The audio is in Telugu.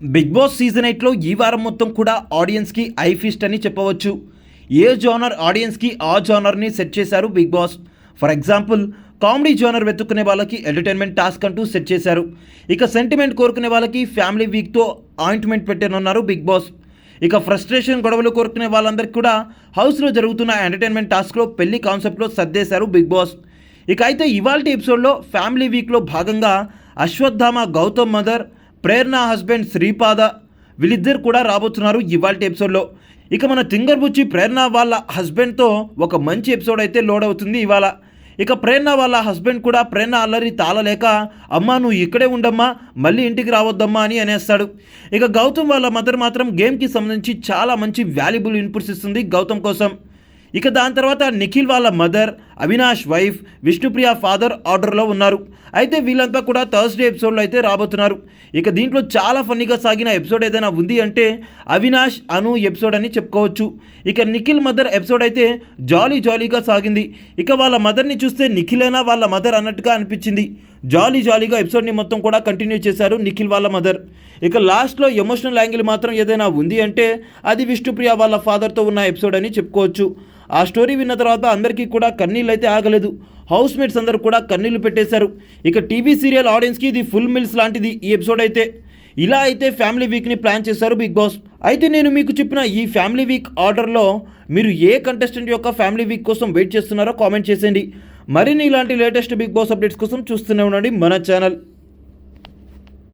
బిగ్ బాస్ సీజన్ ఎయిట్లో ఈ వారం మొత్తం కూడా ఆడియన్స్కి ఐ ఫిస్ట్ అని చెప్పవచ్చు. ఏ జోనర్ ఆడియన్స్కి ఆ జోనర్ని సెట్ చేశారు Bigg Boss? For example comedy genre వెతుక్కునే వాళ్ళకి ఎంటర్టైన్మెంట్ టాస్క్ అంటూ సెట్ చేశారు. ఇక సెంటిమెంట్ కోరుకునే వాళ్ళకి ఫ్యామిలీ వీక్తో ఆయింట్మెంట్ పెట్టనున్నారు బిగ్ బాస్. ఇక ఫ్రస్ట్రేషన్ గొడవలు కోరుకునే వాళ్ళందరికీ కూడా హౌస్లో జరుగుతున్న ఎంటర్టైన్మెంట్ టాస్క్లో పెళ్ళి కాన్సెప్ట్లో సర్దేశారు బిగ్ బాస్. ఇక అయితే ఇవాళ ఎపిసోడ్లో ఫ్యామిలీ వీక్లో భాగంగా అశ్వత్థామ గౌతమ్ మదర్ ప్రేరణ హస్బెండ్ శ్రీపాద వీళ్ళిద్దరు కూడా రాబోతున్నారు ఇవాళ ఎపిసోడ్లో. ఇక మన తింగర్ బుచ్చి ప్రేరణ వాళ్ళ హస్బెండ్తో ఒక మంచి ఎపిసోడ్ అయితే లోడ్ అవుతుంది ఇవాళ. ఇక ప్రేరణ వాళ్ళ హస్బెండ్ కూడా ప్రేరణ అల్లరి తాళలేక అమ్మా నువ్వు ఇక్కడే ఉండమ్మా మళ్ళీ ఇంటికి రావద్దమ్మా అని అనేస్తాడు. ఇక గౌతమ్ వాళ్ళ మదర్ మాత్రం గేమ్కి సంబంధించి చాలా మంచి వాల్యుబుల్ ఇన్పుట్స్ ఇస్తుంది గౌతమ్ కోసం. ఇక దాని తర్వాత నిఖిల్ వాళ్ళ mother Avinash wife Vishnupriya father ఆర్డర్లో ఉన్నారు. అయితే వీళ్ళంతా కూడా థర్స్డే ఎపిసోడ్లో అయితే రాబోతున్నారు. ఇక దీంట్లో చాలా ఫన్నీగా సాగిన ఎపిసోడ్ ఏదైనా ఉంది అంటే అవినాష్ అను ఎపిసోడ్ అని చెప్పుకోవచ్చు. ఇక నిఖిల్ మదర్ ఎపిసోడ్ అయితే జాలీ జాలీగా సాగింది. ఇక వాళ్ళ మదర్ని చూస్తే నిఖిలేనా వాళ్ళ మదర్ అన్నట్టుగా అనిపించింది. జాలీ జాలీగా ఎపిసోడ్ని మొత్తం కూడా కంటిన్యూ చేశారు నిఖిల్ వాళ్ళ మదర్. ఇక లాస్ట్లో ఎమోషనల్ యాంగిల్ మాత్రం ఏదైనా ఉంది అంటే అది విష్ణుప్రియ వాళ్ళ ఫాదర్తో ఉన్న ఎపిసోడ్ అని చెప్పుకోవచ్చు. ఆ స్టోరీ విన్న తర్వాత అందరికీ కూడా కన్నీళ్ళు అయితే ఆగలేదు. హౌస్ మేట్స్ అందరూ కూడా కన్నీళ్ళు పెట్టేశారు. ఇక టీవీ సీరియల్ ఆడియన్స్కి ఇది ఫుల్ మిల్స్ లాంటిది ఈ ఎపిసోడ్ అయితే. ఇలా అయితే ఫ్యామిలీ వీక్ని ప్లాన్ చేశారు బిగ్ బాస్. అయితే నేను మీకు చెప్పిన ఈ ఫ్యామిలీ వీక్ ఆర్డర్లో మీరు ఏ కంటెస్టెంట్ యొక్క ఫ్యామిలీ వీక్ కోసం వెయిట్ చేస్తున్నారో కామెంట్ చేసేయండి. మరిన్ని ఇలాంటి లేటెస్ట్ బిగ్ బాస్ అప్డేట్స్ కోసం చూస్తూనే ఉండండి మన ఛానల్.